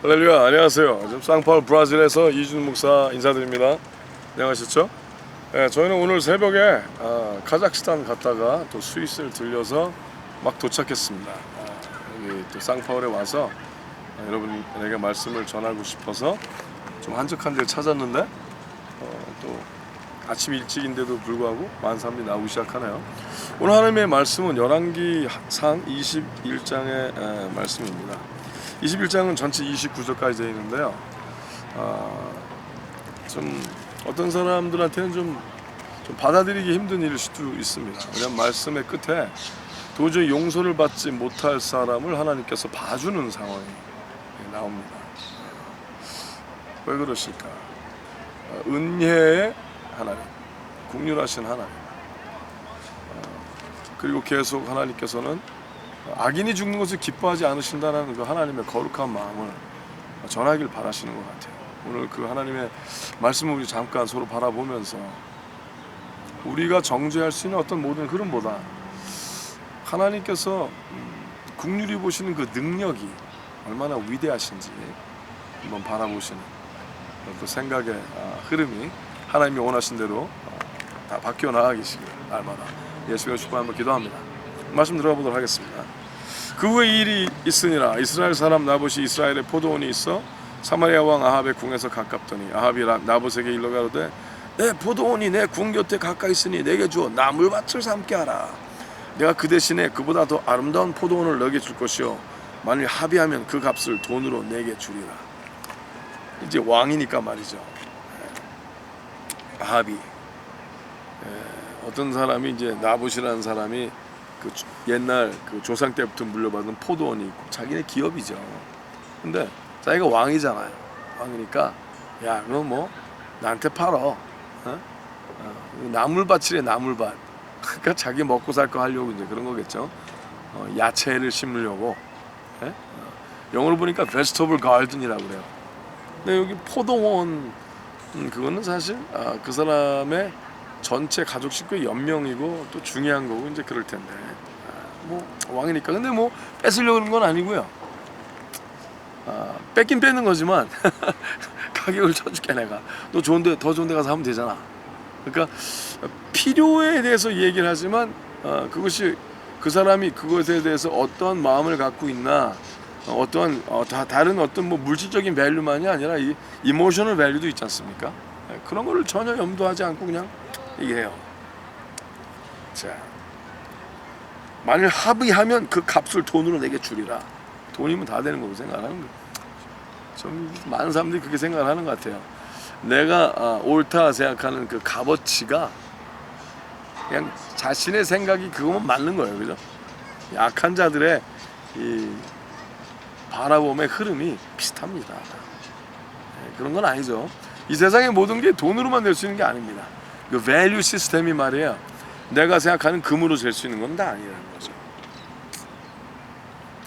할렐루야 안녕하세요. 쌍파울 브라질에서 이준 목사 인사드립니다. 안녕하셨죠? 네, 저희는 오늘 새벽에 아, 카자흐스탄 갔다가 또 스위스를 들려서 막 도착했습니다. 아, 여기 또 쌍파울에 와서 아, 여러분에게 말씀을 전하고 싶어서 좀 한적한 데를 찾았는데 어, 또 아침 일찍인데도 불구하고 사람들이 나오기 시작하네요. 오늘 하나님의 말씀은 열왕기상 21장의 말씀입니다 21장은 전체 29절까지 되어 있는데요. 아, 좀 어떤 사람들한테는 좀, 좀 받아들이기 힘든 일일 수도 있습니다. 왜냐하면 말씀의 끝에 도저히 용서를 받지 못할 사람을 하나님께서 봐주는 상황이 나옵니다. 왜 그러실까? 아, 은혜의 하나님, 국률하신 하나님. 아, 그리고 계속 하나님께서는 악인이 죽는 것을 기뻐하지 않으신다는 그 하나님의 거룩한 마음을 전하길 바라시는 것 같아요. 오늘 그 하나님의 말씀을 우리 잠깐 서로 바라보면서 우리가 정죄할 수 있는 어떤 모든 흐름보다 하나님께서 음, 국률이 보시는 그 능력이 얼마나 위대하신지 한번 바라보시는 그 생각의 아, 흐름이 하나님이 원하신 대로 어, 다 바뀌어 나가시길 날마다 예수의 축복 한번 기도합니다. 말씀 들어가 보도록 하겠습니다. 그 후에 이 일이 있으니라. 이스라엘 사람 나봇이 이스라엘에 포도원이 있어 사마리아 왕 아합의 궁에서 가깝더니 아합이 라- 나봇에게 일러 가로되 내 포도원이 내 궁 곁에 가까이 있으니 내게 주어 나물밭을 삼게 하라. 내가 그 대신에 그보다 더 아름다운 포도원을 너에게 줄 것이요. 만일 합의하면 그 값을 돈으로 내게 주리라. 이제 왕이니까 말이죠. 예. 아합이. 예, 어떤 사람이 이제 나봇이라는 사람이 그 주- 옛날 그 조상 때부터 물려받은 포도원이 있고 자기네 기업이죠. 근데 자기가 왕이잖아요. 왕이니까 야 그럼 뭐 나한테 팔어. 어? 어, 나물밭이래 나물밭. 그러니까 자기 먹고 살 거 하려고 이제 그런 거겠죠. 어, 야채를 심으려고. 예? 어, 영어로 보니까 vegetable garden이라고 그래요. 근데 여기 포도원 음, 그거는 사실 아, 그 사람의 전체 가족 식구의 연명이고 또 중요한 거고 이제 그럴 텐데. 아, 뭐 왕이니까. 근데 뭐 뺏으려고 그런 건 아니고요. 아, 뺏긴 뺏는 거지만 가격을 쳐줄게 내가. 너 좋은데 더 좋은 데 가서 하면 되잖아. 그러니까 필요에 대해서 얘기를 하지만 어, 그것이 그 사람이 그것에 대해서 어떠한 마음을 갖고 있나 어, 어떠한 어, 다, 다른 어떤 뭐 물질적인 밸류만이 아니라 이 이모셔널 밸류도 있지 않습니까? 네, 그런 거를 전혀 염두하지 않고 그냥 얘기해요. 자, 만일 합의하면 그 값을 돈으로 내게 주리라. 돈이면 다 되는 거고 생각하는 거. 좀 많은 사람들이 그렇게 생각하는 것 같아요. 내가 아, 옳다 생각하는 그 값어치가 그냥 자신의 생각이 그거면 맞는 거예요, 그죠? 약한 자들의 이 바라봄의 흐름이 비슷합니다. 네, 그런 건 아니죠. 이 세상의 모든 게 돈으로만 낼수 있는 게 아닙니다. 그 밸류 시스템이 말이에요. 내가 생각하는 금으로 잴 수 있는 건 다 아니라는 거죠.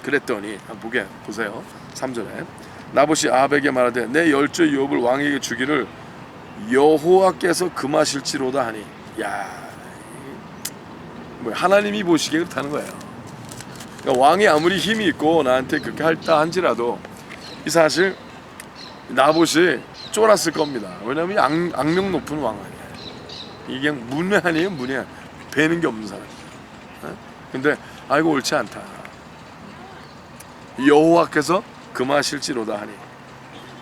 그랬더니 한번 보게 보세요. 3절에 나봇이 아합에게 말하되 내 열조 유업을 왕에게 주기를 여호와께서 금하실지로다 하니 야, 뭐 하나님이 보시기에 그렇다는 거예요. 그러니까 왕이 아무리 힘이 있고 나한테 그렇게 할다 한지라도 이 사실 나봇이 쫄았을 겁니다. 왜냐하면 악, 악명 높은 왕 아니에요. 이게 문외 아니에요 문외. 배는 게 없는 사람이에요. 어? 근데 아이고 옳지 않다. 여호와께서 금하실지로다 하니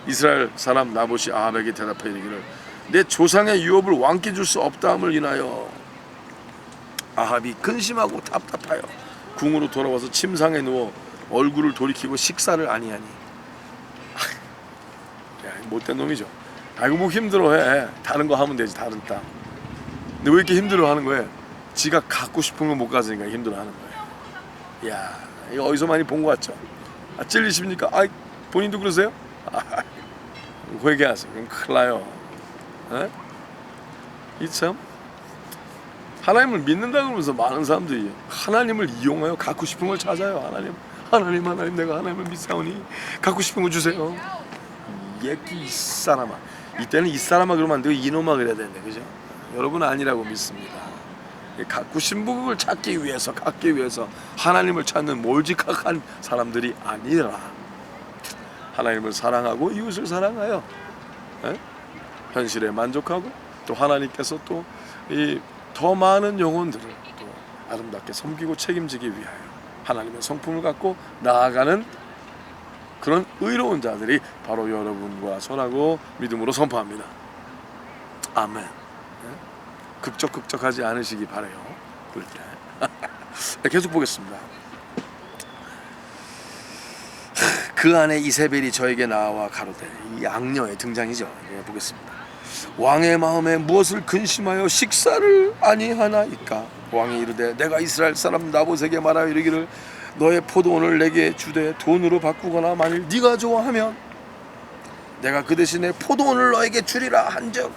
이스라엘 사람 나봇이 아합에게 대답해 이르기를 내 조상의 유업을 왕께 줄 수 없다함을 인하여 아합이 근심하고 답답하여 궁으로 돌아와서 침상에 누워 얼굴을 돌이키고 식사를 아니하니 야, 못된 놈이죠. 아이고 뭐 힘들어해. 다른 거 하면 되지 다른 땅. 근데 왜 이렇게 힘들어하는 거예요? 지가 갖고 싶은 거 못 가지니까 힘들어하는 거예요. 야 이거 어디서 많이 본거 같죠? 아, 찔리십니까? 아 본인도 그러세요? 아, 회개하세요. 그럼 큰일 나요. 에? 이참 하나님을 믿는다 그러면서 많은 사람들이 하나님을 이용하여 갖고 싶은 걸 찾아요. 하나님, 하나님, 하나님, 내가 하나님을 믿사오니 갖고 싶은 거 주세요. 얘기 이 사람아. 이때는 이 사람아 그러면 안 되고 이놈아 그래야 되는데 그죠? 여러분 아니라고 믿습니다. 갖고 싶은 걸 찾기 위해서 갖기 위해서 하나님을 찾는 몰직한 사람들이 아니라 하나님을 사랑하고 이웃을 사랑하여 예? 현실에 만족하고 또 하나님께서 또 이 더 많은 영혼들을 또 아름답게 섬기고 책임지기 위하여 하나님의 성품을 갖고 나아가는 그런 의로운 자들이 바로 여러분과 저라고 믿음으로 선포합니다. 아멘. 예? 극적극적하지 않으시기 바래요. 그럴 때. 네, 계속 보겠습니다. 그 안에 이세벨이 저에게 나와 가로되 이 악녀의 등장이죠. 예, 보겠습니다. 왕의 마음에 무엇을 근심하여 식사를 아니하나이까 왕이 이르되 내가 이스라엘 사람 나봇에게 말하여 이르기를 너의 포도원을 내게 주되 돈으로 바꾸거나 만일 네가 좋아하면 내가 그 대신에 포도원을 너에게 주리라 한즉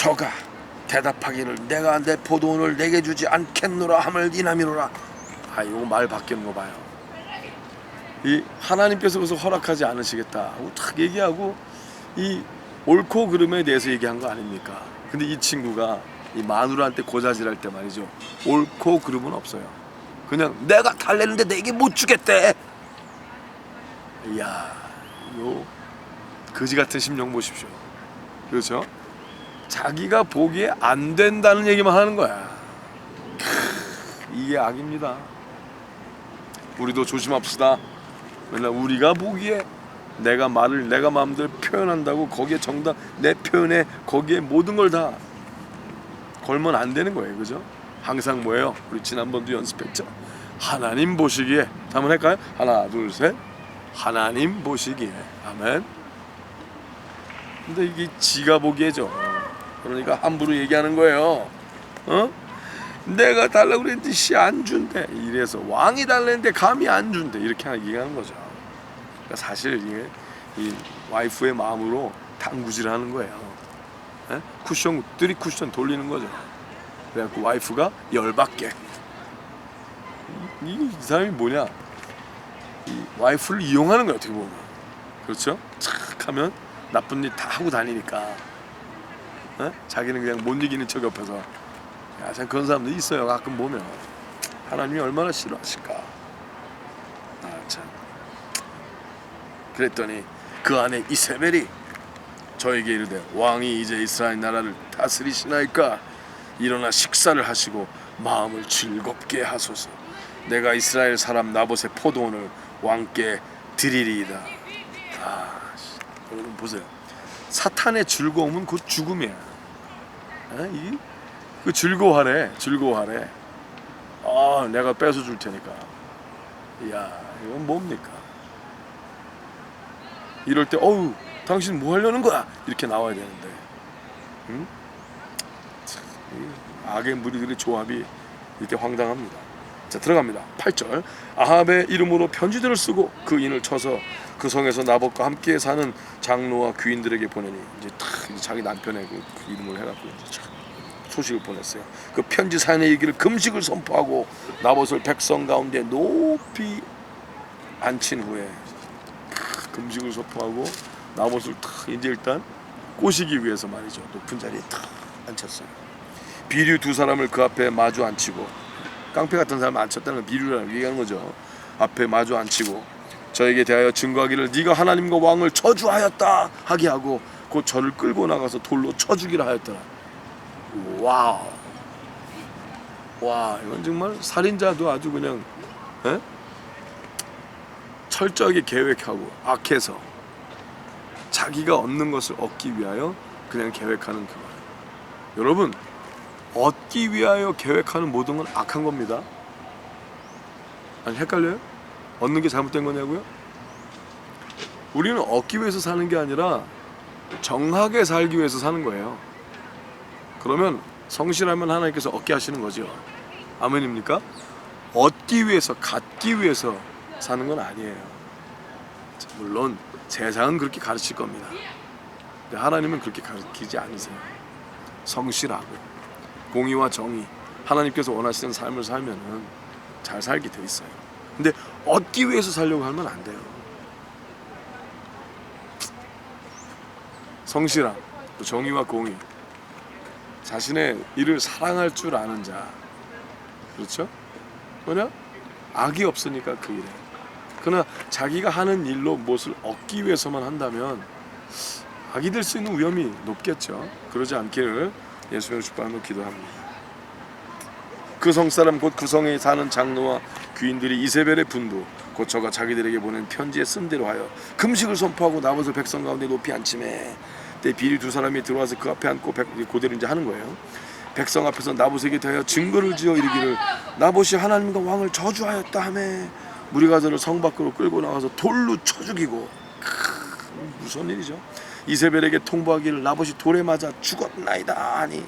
저가 대답하기를 내가 내 포도원을 내게 주지 않겠노라 함을 이남이로라. 아 이거 말 바뀌는 거 봐요. 이 하나님께서 그것을 허락하지 않으시겠다. 하고 탁 얘기하고 이 옳고 그름에 대해서 얘기한 거 아닙니까? 근데 이 친구가 이 마누라한테 고자질할 때 말이죠. 옳고 그름은 없어요. 그냥 내가 달랬는데 내게 못 주겠대. 이야 요 거지 같은 심령 보십시오. 그렇죠 자기가 보기에 안 된다는 얘기만 하는 거야. 크, 이게 악입니다. 우리도 조심합시다. 맨날 우리가 보기에 내가 말을 내가 마음대로 표현한다고 거기에 정답 내 표현에 거기에 모든 걸 다 걸면 안 되는 거예요, 그죠? 항상 뭐예요? 우리 지난번도 연습했죠. 하나님 보시기에 한번 할까요? 하나, 둘, 셋. 하나님 보시기에 아멘. 근데 이게 지가 보기에죠. 그러니까 함부로 얘기하는 거예요. 어? 내가 달라고 그랬는데 씨 안 준대. 이래서 왕이 달랬는데 감히 안 준대. 이렇게 얘기하는 거죠. 그러니까 사실 이게 이 와이프의 마음으로 당구질하는 거예요. 예? 쿠션 뜨리 쿠션 돌리는 거죠. 그래갖고 와이프가 열받게. 이, 이 사람이 뭐냐? 이 와이프를 이용하는 거야 어떻게 보면. 그렇죠? 착 하면 나쁜 일 다 하고 다니니까. 어? 자기는 그냥 못 이기는 척 옆에서 야, 참 그런 사람도 있어요. 가끔 보면 하나님이 얼마나 싫어하실까. 아 참. 그랬더니 그 안에 이세벨이 저에게 이르되 왕이 이제 이스라엘 나라를 다스리시나이까 일어나 식사를 하시고 마음을 즐겁게 하소서. 내가 이스라엘 사람 나봇의 포도원을 왕께 드리리이다. 아, 씨. 여러분 보세요. 사탄의 즐거움은 곧 죽음이야. 아, 이, 그 즐거워하래, 즐거워하래. 아, 내가 뺏어 줄 테니까. 이야, 이건 뭡니까? 이럴 때, 어우, 당신 뭐 하려는 거야? 이렇게 나와야 되는데, 응? 참, 이 악의 무리들의 조합이 이렇게 황당합니다. 자 들어갑니다. 8절 아합의 이름으로 편지들을 쓰고 그 인을 쳐서 그 성에서 나봇과 함께 사는 장로와 귀인들에게 보내니 이제 탁 이제 자기 남편의 그, 그 이름을 해갖고 이제 참 소식을 보냈어요. 그 편지 사연에 이기를 금식을 선포하고 나봇을 백성 가운데 높이 앉힌 후에 탁 금식을 선포하고 나봇을 탁 이제 일단 꼬시기 위해서 말이죠. 높은 자리에 탁 앉혔어요. 비류 두 사람을 그 앞에 마주 앉히고 깡패 같은 사람 앉혔다는 비류라고 얘기하는 거죠. 앞에 마주 앉히고 저에게 대하여 증거하기를 네가 하나님과 왕을 저주하였다 하게 하고 곧 저를 끌고 나가서 돌로 쳐 죽이라 하였더라. 와우. 와 이건 정말 살인자도 아주 그냥 에? 철저하게 계획하고 악해서 자기가 얻는 것을 얻기 위하여 그냥 계획하는 그거. 여러분 얻기 위하여 계획하는 모든 건 악한 겁니다. 아니 헷갈려요? 얻는 게 잘못된 거냐고요? 우리는 얻기 위해서 사는 게 아니라 정하게 살기 위해서 사는 거예요. 그러면 성실하면 하나님께서 얻게 하시는 거죠. 아멘입니까? 얻기 위해서, 갖기 위해서 사는 건 아니에요. 물론 세상은 그렇게 가르칠 겁니다. 근데 하나님은 그렇게 가르치지 않으세요. 성실하고 공의와 정의 하나님께서 원하시는 삶을 살면은 잘 살게 돼 있어요. 근데 얻기 위해서 살려고 하면 안 돼요. 성실함, 또 정의와 공의, 자신의 일을 사랑할 줄 아는 자, 그렇죠? 뭐냐? 악이 없으니까 그 일에. 그러나 자기가 하는 일로 무엇을 얻기 위해서만 한다면 악이 될 수 있는 위험이 높겠죠. 그러지 않기를 예수님을 축복하며 기도합니다. 그 성사람 곧 그 성에 사는 장로와 귀인들이 이세벨의 분부 곧 저가 자기들에게 보낸 편지에 쓴 대로 하여 금식을 선포하고 나머지 백성 가운데 높이 앉힘에 때 비리 두 사람이 들어와서 그 앞에 앉고 백, 고대를 이제 하는 거예요. 백성 앞에서 나봇에게 대하여 증거를 지어 이르기를 나봇이 하나님과 왕을 저주하였다 하매 무리가 저를 성 밖으로 끌고 나와서 돌로 쳐 죽이고 크, 무슨 일이죠? 이세벨에게 통보하기를 나봇이 돌에 맞아 죽었나이다 하니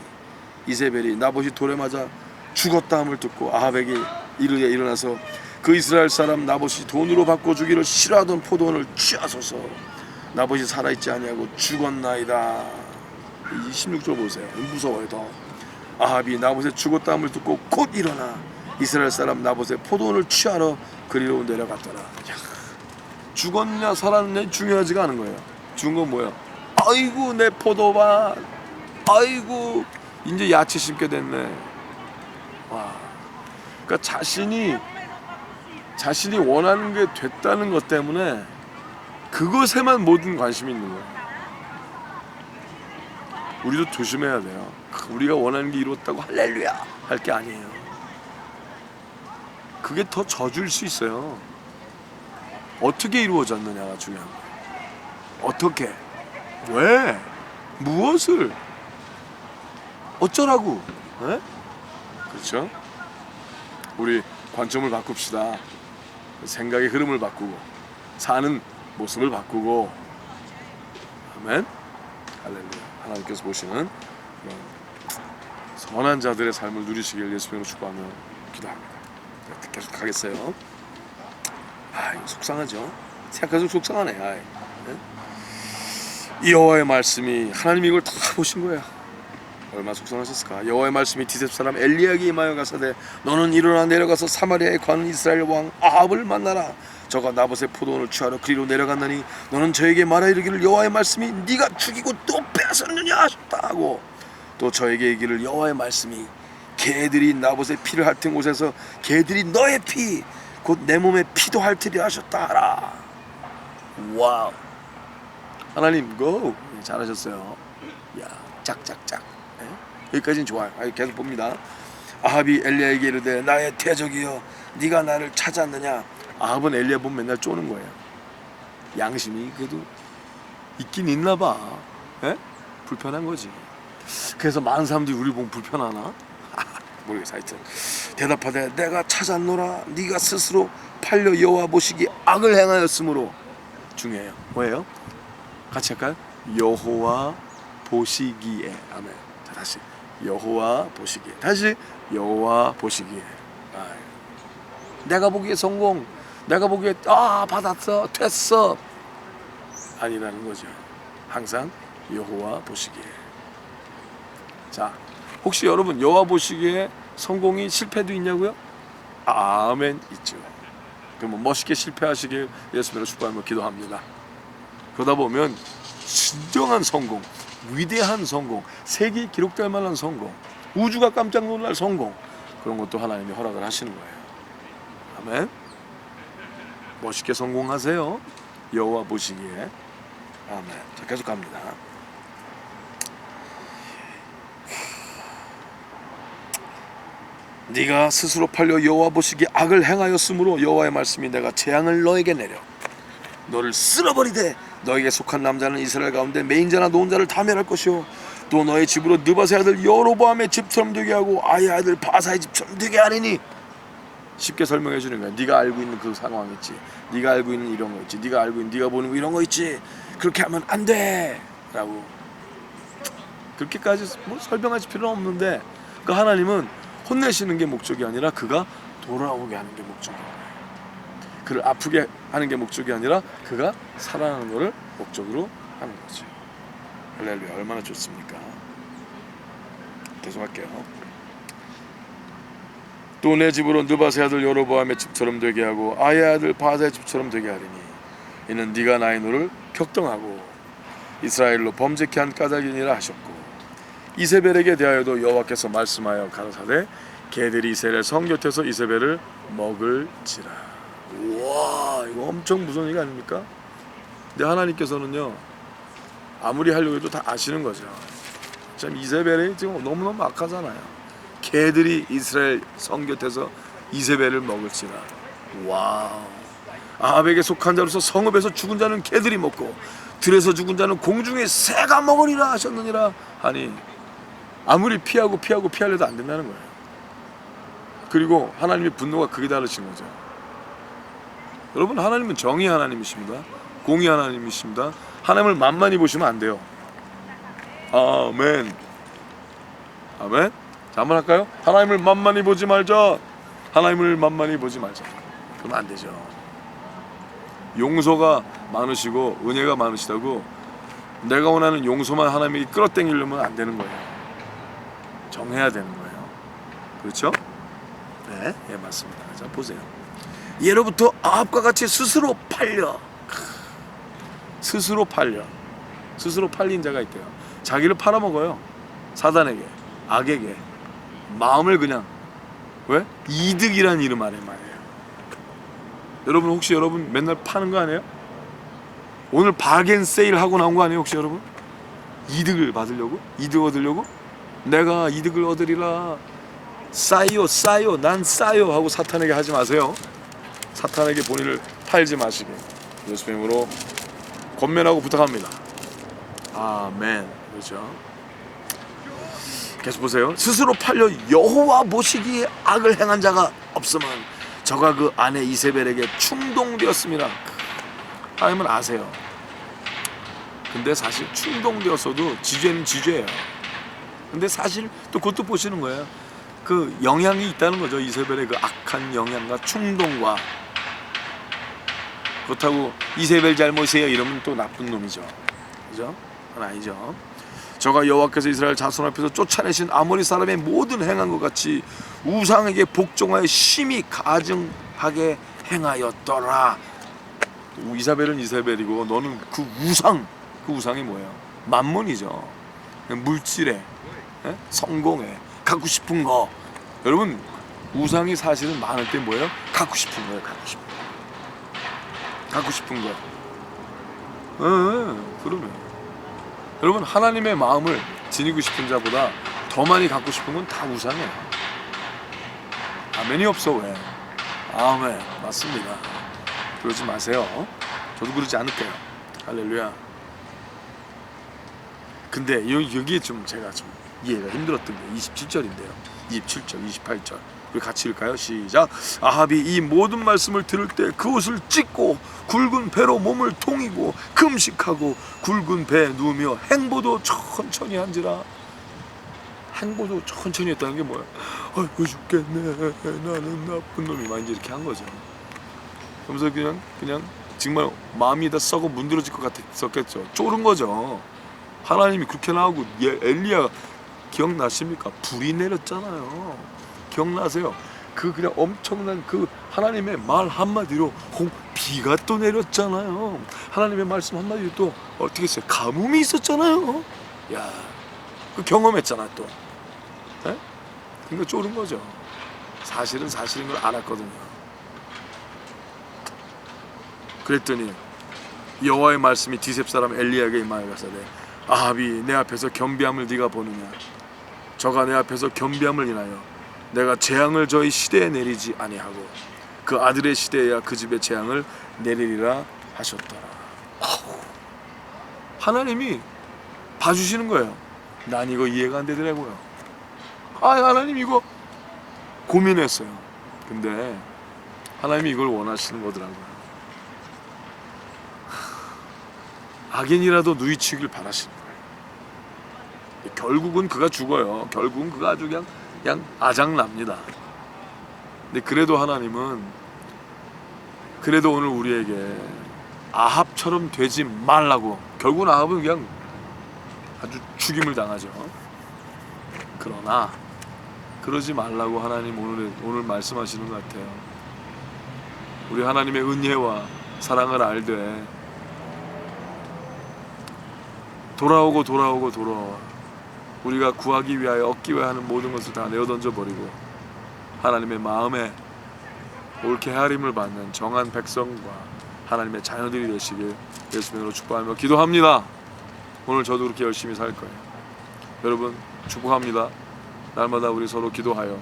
이세벨이 나봇이 돌에 맞아 죽었다 함을 듣고 아합에게 이르게 일어나서 그 이스라엘 사람 나봇이 돈으로 바꿔 주기를 싫어하던 포도원을 취하소서. 나봇이 살아있지 아니하고 죽었나이다. 이 16절 보세요. 무서워요 더. 아합이 나봇의 죽었다 함을 듣고 곧 일어나 이스라엘 사람 나봇의 포도원을 취하러 그리로 내려갔더라. 야, 죽었냐 살았냐 중요하지가 않은 거예요. 죽은 건 뭐야 아이고 내 포도밭. 아이고 이제 야채 심게 됐네. 와 그러니까 자신이 자신이 원하는 게 됐다는 것 때문에 그것에만 모든 관심이 있는 거예요. 우리도 조심해야 돼요. 우리가 원하는 게 이루었다고 할렐루야 할 게 아니에요. 그게 더 저주일 수 있어요. 어떻게 이루어졌느냐가 중요한 거예요. 어떻게? 왜? 무엇을? 어쩌라고? 에? 그렇죠 우리 관점을 바꿉시다. 생각의 흐름을 바꾸고 사는 모습을 바꾸고. 아멘. 할렐루야. 하나님께서 보시는 그런 선한 자들의 삶을 누리시길 예수님으로 축복하며 기도합니다. 자, 계속 가겠어요. 아 이거 속상하죠? 생각할수록 속상하네. 아이. 네? 여호와의 말씀이 하나님이 이걸 다 보신 거야 얼마나 속상하셨을까? 여호와의 말씀이 디셉 사람 엘리야에게 임하여 가사대 너는 일어나 내려가서 사마리아에 관한 이스라엘 왕 아합을 만나라. 저가 나봇의 포도원을 취하러 그리로 내려갔나니 너는 저에게 말하 이르기를 여호와의 말씀이 네가 죽이고 또 빼앗았느냐? 하셨다 하고. 또 저에게 이기를 여호와의 말씀이 개들이 나봇의 피를 핥은 곳에서 개들이 너의 피 곧 내 몸의 피도 핥으려 하셨다 하라. 와우. 하나님 고! 잘하셨어요. 야 짝짝짝. 네? 여기까지는 좋아요. 아, 계속 봅니다. 아합이 엘리야에게 이르되 나의 태적이여 네가 나를 찾았느냐? 아합은 엘리야 보면 맨날 쪼는 거예요. 양심이 그래도 있긴 있나 봐. 예? 불편한 거지. 그래서 많은 사람들이 우리 보면 불편하나? 모르겠어 하여튼. 대답하되 내가 찾았노라. 네가 스스로 팔려 여호와 보시기 악을 행하였으므로. 중요해요. 뭐예요? 같이 할까요? 여호와 보시기에. 아멘. 자 다시 여호와 보시기에 다시 여호와 보시기에. 아, 내가 보기에 성공, 내가 보기에 아 받았어, 됐어 아니라는 거죠. 항상 여호와 보시기에. 자 혹시 여러분 여호와 보시기에 성공이 실패도 있냐고요? 아멘 있죠. 그러면 멋있게 실패하시길 예수님으로 축복하며 기도합니다. 그러다 보면 진정한 성공, 위대한 성공, 세계에 기록될 만한 성공, 우주가 깜짝 놀랄 성공 그런 것도 하나님이 허락을 하시는 거예요. 아멘. 멋있게 성공하세요. 여호와 보시기에. 아멘. 자 계속 갑니다. 네가 스스로 팔려 여호와 보시기에 악을 행하였으므로 여호와의 말씀이 내가 재앙을 너에게 내려 너를 쓸어버리되 너에게 속한 남자는 이스라엘 가운데 매인자나 노인자를 다 멸할 것이요. 또 너의 집으로 느바세 아들 여로보암의 집처럼 되게 하고 아의 아들 바사의 집처럼 되게 하리니. 쉽게 설명해 주는 거야. 네가 알고 있는 그 상황 있지. 네가 알고 있는 이런 거 있지. 네가 알고 있는 네가 보는 거 이런 거 있지. 그렇게 하면 안 돼. 라고. 그렇게까지 뭐 설명하실 필요는 없는데 그 하나님은 혼내시는 게 목적이 아니라 그가 돌아오게 하는 게 목적이에요 그를 아프게 하는 게 목적이 아니라 그가 살아나는 것을 목적으로 하는 거죠. 할렐루야 얼마나 좋습니까? 계속할게요. 또 내 집으로 느바세 아들 여로보암의 집처럼 되게 하고 아의 아들 바사의 집처럼 되게 하리니 이는 네가 나의 노를 격동하고 이스라엘로 범죄케 한 까닭이니라 하셨고 이세벨에게 대하여도 여호와께서 말씀하여 가라사대 개들이 이스라엘 성 곁에서 이세벨을 먹을지라. 우와 이거 엄청 무서운 얘기 아닙니까? 근데 하나님께서는요 아무리 하려고 해도 다 아시는 거죠. 참 이세벨이 지금 너무너무 악하잖아요. 개들이 이스라엘 성 곁에서 이세벨을 먹을지라. 와우. 아합에게 속한 자로서 성읍에서 죽은 자는 개들이 먹고 들에서 죽은 자는 공중에 새가 먹으리라 하셨느니라 하니 아무리 피하고 피하고 피하려도 안 된다는 거예요. 그리고 하나님의 분노가 극에 달하신 거죠. 여러분 하나님은 정의 하나님이십니다. 공의 하나님이십니다. 하나님을 만만히 보시면 안 돼요. 아멘. 아멘. 자 한번 할까요? 하나님을 만만히 보지 말자. 하나님을 만만히 보지 말자. 그러면 안 되죠. 용서가 많으시고 은혜가 많으시다고 내가 원하는 용서만 하나님이 끌어당기려면 안 되는 거예요. 정해야 되는 거예요. 그렇죠? 네, 예 맞습니다. 자 보세요. 예로부터 아합과 같이 스스로 팔려 스스로 팔려 스스로 팔린 자가 있대요. 자기를 팔아먹어요. 사단에게 악에게 마음을 그냥 왜 이득이란 이름 아래 말이에요. 여러분 혹시 여러분 맨날 파는 거 아니에요? 오늘 바겐 세일 하고 나온 거 아니에요 혹시 여러분? 이득을 받으려고? 이득 얻으려고? 내가 이득을 얻으리라 싸요 싸요 난 싸요 하고 사탄에게 하지 마세요 사탄에게 본인을 팔지 마시게 예수의 이름으로 권면하고 부탁합니다. 아멘. 그렇죠? 계속 보세요. 스스로 팔려 여호와 보시기에 악을 행한 자가 없으면 저가 그 아내 이세벨에게 충동되었습니다. 하나님은 아세요? 근데 사실 충동되었어도 지죄는 지죄예요. 근데 사실 또 그것도 보시는 거예요. 그 영향이 있다는 거죠. 이세벨의 그 악한 영향과 충동과 그렇다고 이세벨 잘못이에요 이러면 또 나쁜 놈이죠 그죠? 그건 아니죠 저가 여호와께서 이스라엘 자손 앞에서 쫓아내신 아모리 사람의 모든 행한 것 같이 우상에게 복종하여 심히 가증하게 행하였더라 이사벨은 이세벨이고 너는 그 우상 그 우상이 뭐예요? 만문이죠 물질에 예? 성공에 갖고 싶은 거 여러분 우상이 사실은 많을 때 뭐예요? 갖고 싶은 거예요 갖고 싶은 거 갖고 싶은 거. 예, 예, 그러면 여러분 하나님의 마음을 지니고 싶은 자보다 더 많이 갖고 싶은 건 다 우상이에요. 아멘이 없어 왜? 아멘 맞습니다. 그러지 마세요. 저도 그러지 않을게요. 할렐루야. 근데 여- 여기에 좀 제가 좀 이해가 힘들었던 게 27절인데요. 27절, 28절. 우리 같이 읽을까요? 시작. 아합이 이 모든 말씀을 들을 때 그 옷을 찢고 굵은 배로 몸을 통이고 금식하고 굵은 배에 누우며 행보도 천천히 한지라. 행보도 천천히 했다는 게 뭐야? 아이고 죽겠네. 나는 나쁜 놈이 막 이제 이렇게 한 거죠. 그러면서 그냥 그냥 정말 마음이 다 썩어 문드러질 것 같았었겠죠. 쫄은 거죠. 하나님이 그렇게 나오고 예, 엘리야 기억나십니까? 불이 내렸잖아요. 기억나세요? 그 그냥 엄청난 그 하나님의 말 한마디로 홍 비가 또 내렸잖아요. 하나님의 말씀 한마디로 또 어떻게 했어요? 가뭄이 있었잖아요. 야, 그 경험했잖아 또. 예? 그러니까 쫄은 거죠. 사실은 사실인 걸 알았거든요. 그랬더니 여호와의 말씀이 디셉 사람 엘리야에게 임하여 가사대 아합이 내 앞에서 겸비함을 네가 보느냐 저가 내 앞에서 겸비함을 인하여 내가 재앙을 저희 시대에 내리지 아니하고 그 아들의 시대에야 그 집에 재앙을 내리리라 하셨더라. 하나님이 봐주시는 거예요. 난 이거 이해가 안 되더라고요. 아 하나님 이거 고민했어요. 근데 하나님이 이걸 원하시는 거더라고요. 악인이라도 누이치길 바라시는 거예요. 결국은 그가 죽어요. 결국은 그가 아주 그냥 그냥 아장납니다. 근데 그래도 하나님은 그래도 오늘 우리에게 아합처럼 되지 말라고 결국은 아합은 그냥 아주 죽임을 당하죠. 그러나 그러지 말라고 하나님 오늘 오늘 말씀하시는 것 같아요. 우리 하나님의 은혜와 사랑을 알되 돌아오고 돌아오고 돌아와 우리가 구하기 위하여 얻기 위하여 하는 모든 것을 다 내어 던져 버리고 하나님의 마음에 옳게 헤아림을 받는 정한 백성과 하나님의 자녀들이 되시길 예수님으로 축복하며 기도합니다. 오늘 저도 그렇게 열심히 살 거예요. 여러분 축복합니다. 날마다 우리 서로 기도하여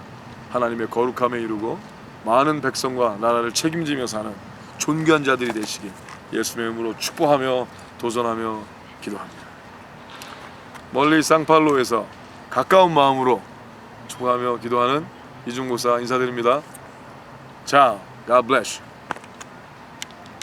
하나님의 거룩함에 이루고 많은 백성과 나라를 책임지며 사는 존귀한 자들이 되시길 예수님의 이름으로 축복하며 도전하며 기도합니다. 멀리 상팔로에서 가까운 마음으로 축복하며 기도하는 이중고사 인사드립니다. 자, God bless.